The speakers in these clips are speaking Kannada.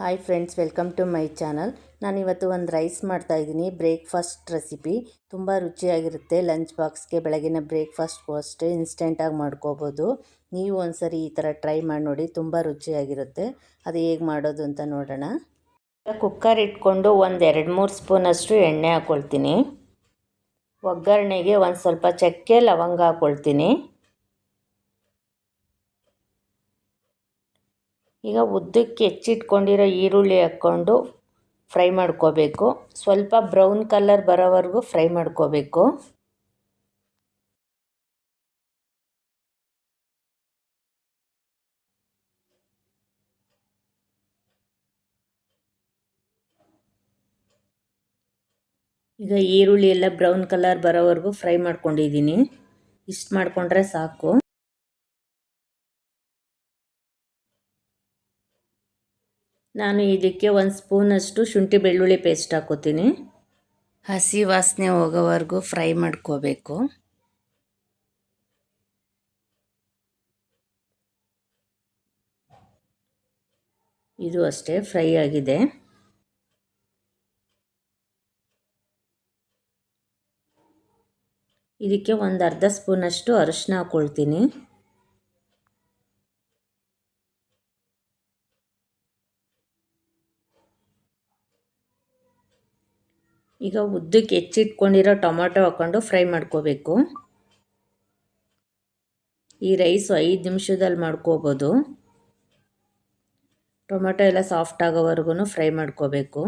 Hi friends welcome to my channel ನಾನಿವತ್ತು ಒಂದು ರೈಸ್ ಮಾಡ್ತಾಯಿದ್ದೀನಿ ಬ್ರೇಕ್ಫಾಸ್ಟ್ ರೆಸಿಪಿ ತುಂಬ ರುಚಿಯಾಗಿರುತ್ತೆ. ಲಂಚ್ ಬಾಕ್ಸ್ಗೆ ಬೆಳಗಿನ ಬ್ರೇಕ್ಫಾಸ್ಟ್ಗೂ ಅಷ್ಟೇ ಇನ್ಸ್ಟೆಂಟಾಗಿ ಮಾಡ್ಕೋಬೋದು. ನೀವು ಒಂದ್ಸರಿ ಈ ಥರ ಟ್ರೈ ಮಾಡಿ ನೋಡಿ, ತುಂಬ ರುಚಿಯಾಗಿರುತ್ತೆ. ಅದು ಹೇಗೆ ಮಾಡೋದು ಅಂತ ನೋಡೋಣ. ಕುಕ್ಕರ್ ಇಟ್ಕೊಂಡು ಒಂದು ಎರಡು ಮೂರು ಸ್ಪೂನಷ್ಟು ಎಣ್ಣೆ ಹಾಕ್ಕೊಳ್ತೀನಿ ಒಗ್ಗರಣೆಗೆ ಒಂದು ಸ್ವಲ್ಪ ಚಕ್ಕೆ, ಲವಂಗ ಹಾಕ್ಕೊಳ್ತೀನಿ ಈಗ ಉದ್ದಕ್ಕೆ ಹೆಚ್ಚಿಟ್ಕೊಂಡಿರೋ ಈರುಳ್ಳಿ ಹಾಕ್ಕೊಂಡು ಫ್ರೈ ಮಾಡ್ಕೋಬೇಕು. ಸ್ವಲ್ಪ ಬ್ರೌನ್ ಕಲರ್ ಬರೋವರೆಗೂ ಫ್ರೈ ಮಾಡ್ಕೋಬೇಕು. ಈಗ ಈರುಳ್ಳಿ ಎಲ್ಲ ಬ್ರೌನ್ ಕಲರ್ ಬರೋವರೆಗೂ ಫ್ರೈ ಮಾಡ್ಕೊಂಡಿದ್ದೀನಿ. ಇಷ್ಟು ಮಾಡಿಕೊಂಡ್ರೆ ಸಾಕು. ನಾನು ಇದಕ್ಕೆ ಒಂದು ಸ್ಪೂನಷ್ಟು ಶುಂಠಿ ಬೆಳ್ಳುಳ್ಳಿ ಪೇಸ್ಟ್ ಹಾಕೋತೀನಿ. ಹಸಿ ವಾಸನೆ ಹೋಗೋವರೆಗೂ ಫ್ರೈ ಮಾಡ್ಕೋಬೇಕು. ಇದು ಅಷ್ಟೇ ಫ್ರೈ ಆಗಿದೆ. ಇದಕ್ಕೆ ಒಂದು ಅರ್ಧ ಸ್ಪೂನಷ್ಟು ಅರಿಶಿನ ಹಾಕ್ಕೊಳ್ತೀನಿ ಈಗ ಉದ್ದಕ್ಕೆ ಹೆಚ್ಚಿಟ್ಕೊಂಡಿರೋ ಟೊಮಾಟೊ ಹಾಕ್ಕೊಂಡು ಫ್ರೈ ಮಾಡ್ಕೋಬೇಕು. ಈ ರೈಸು ಐದು ನಿಮಿಷದಲ್ಲಿ ಮಾಡ್ಕೋಬೋದು. ಟೊಮೆಟೊ ಎಲ್ಲ ಸಾಫ್ಟ್ ಆಗೋವರೆಗೂ ಫ್ರೈ ಮಾಡ್ಕೋಬೇಕು.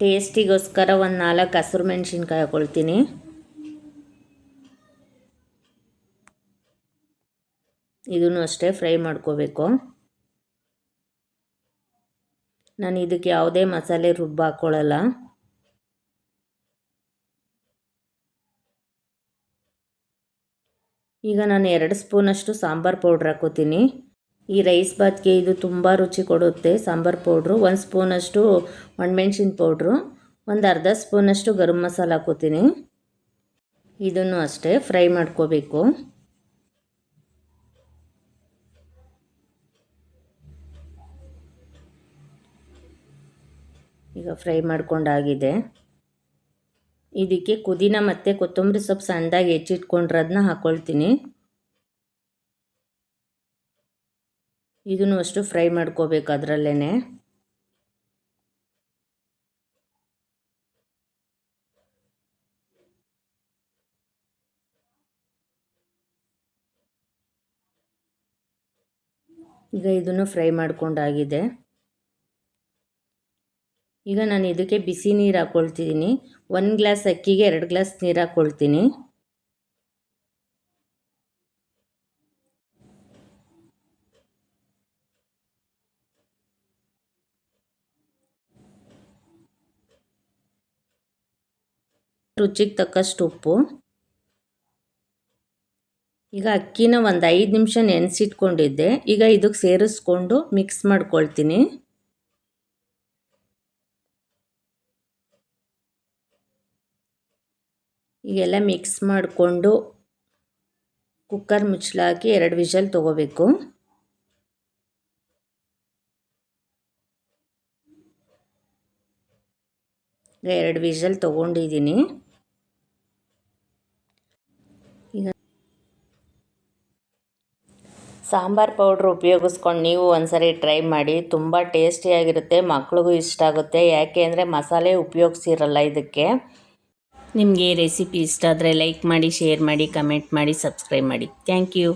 ಟೇಸ್ಟಿಗೋಸ್ಕರ ಒಂದು ನಾಲ್ಕು ಹಸಿರು ಮೆಣಸಿನ್ಕಾಯಿ ಹಾಕ್ಕೊಳ್ತೀನಿ ಇದನ್ನು ಅಷ್ಟೇ ಫ್ರೈ ಮಾಡ್ಕೋಬೇಕು. ನಾನು ಇದಕ್ಕೆ ಯಾವುದೇ ಮಸಾಲೆ ರುಬ್ಬ ಹಾಕ್ಕೊಳ್ಳಲ್ಲ ಈಗ ನಾನು ಎರಡು ಸ್ಪೂನಷ್ಟು ಸಾಂಬಾರು ಪೌಡ್ರ್ ಹಾಕೋತೀನಿ. ಈ ರೈಸ್ ಬಾತ್ಗೆ ಇದು ತುಂಬ ರುಚಿ ಕೊಡುತ್ತೆ, ಸಾಂಬಾರು ಪೌಡ್ರು. ಒಂದು ಸ್ಪೂನಷ್ಟು ಒಣಮೆಣ್ಸಿನ ಪೌಡ್ರು. ಒಂದು ಅರ್ಧ ಸ್ಪೂನಷ್ಟು ಗರಂ ಮಸಾಲ ಹಾಕೋತೀನಿ. ಇದನ್ನು ಅಷ್ಟೇ ಫ್ರೈ ಮಾಡ್ಕೋಬೇಕು. ಈಗ ಫ್ರೈ ಮಾಡ್ಕೊಂಡಾಗಿದೆ. ಇದಕ್ಕೆ ಪುದೀನ ಮತ್ತು ಕೊತ್ತಂಬರಿ ಸೊಪ್ಪು ಸಣ್ಣದಾಗಿ ಹೆಚ್ಚಿಟ್ಕೊಂಡಿರೋದನ್ನ ಹಾಕ್ಕೊಳ್ತೀನಿ ಇದನ್ನು ಅಷ್ಟು ಫ್ರೈ ಮಾಡ್ಕೋಬೇಕು ಅದರಲ್ಲೇ ಈಗ ಇದನ್ನು ಫ್ರೈ ಮಾಡ್ಕೊಂಡಾಗಿದೆ. ಈಗ ನಾನು ಇದಕ್ಕೆ ಬಿಸಿ ನೀರು ಹಾಕ್ಕೊಳ್ತಿದ್ದೀನಿ ಒಂದು ಗ್ಲಾಸ್ ಅಕ್ಕಿಗೆ ಎರಡು ಗ್ಲಾಸ್ ನೀರು ಹಾಕ್ಕೊಳ್ತೀನಿ ರುಚಿಗೆ ತಕ್ಕಷ್ಟು ಉಪ್ಪು. ಈಗ ಅಕ್ಕಿನ ಒಂದು ಐದು ನಿಮಿಷ ನೆನೆಸಿಟ್ಕೊಂಡಿದ್ದೆ. ಈಗ ಇದಕ್ಕೆ ಸೇರಿಸ್ಕೊಂಡು ಮಿಕ್ಸ್ ಮಾಡ್ಕೊಳ್ತೀನಿ. ಈಗೆಲ್ಲ ಮಿಕ್ಸ್ ಮಾಡಿಕೊಂಡು ಕುಕ್ಕರ್ ಮುಚ್ಚಲಾಕಿ ಎರಡು ವಿಷಲ್ ತೊಗೋಬೇಕು. ಎರಡು ವಿಷಲ್ ತೊಗೊಂಡಿದ್ದೀನಿ. ಈಗ ಸಾಂಬಾರು ಪೌಡ್ರ್ ಉಪಯೋಗಿಸ್ಕೊಂಡು ನೀವು ಒಂದ್ಸರಿ ಟ್ರೈ ಮಾಡಿ. ತುಂಬ ಟೇಸ್ಟಿಯಾಗಿರುತ್ತೆ, ಮಕ್ಳಿಗೂ ಇಷ್ಟ ಆಗುತ್ತೆ. ಯಾಕೆ ಅಂದರೆ ಮಸಾಲೆ ಉಪಯೋಗಿಸಿರಲ್ಲ ಇದಕ್ಕೆ. ನಿಮಗೆ ರೆಸಿಪಿ ಇಷ್ಟ ಆದರೆ ಲೈಕ್ ಮಾಡಿ ಶೇರ್ ಮಾಡಿ ಕಮೆಂಟ್ ಮಾಡಿ ಸಬ್ಸ್ಕ್ರೈಬ್ ಮಾಡಿ. Thank you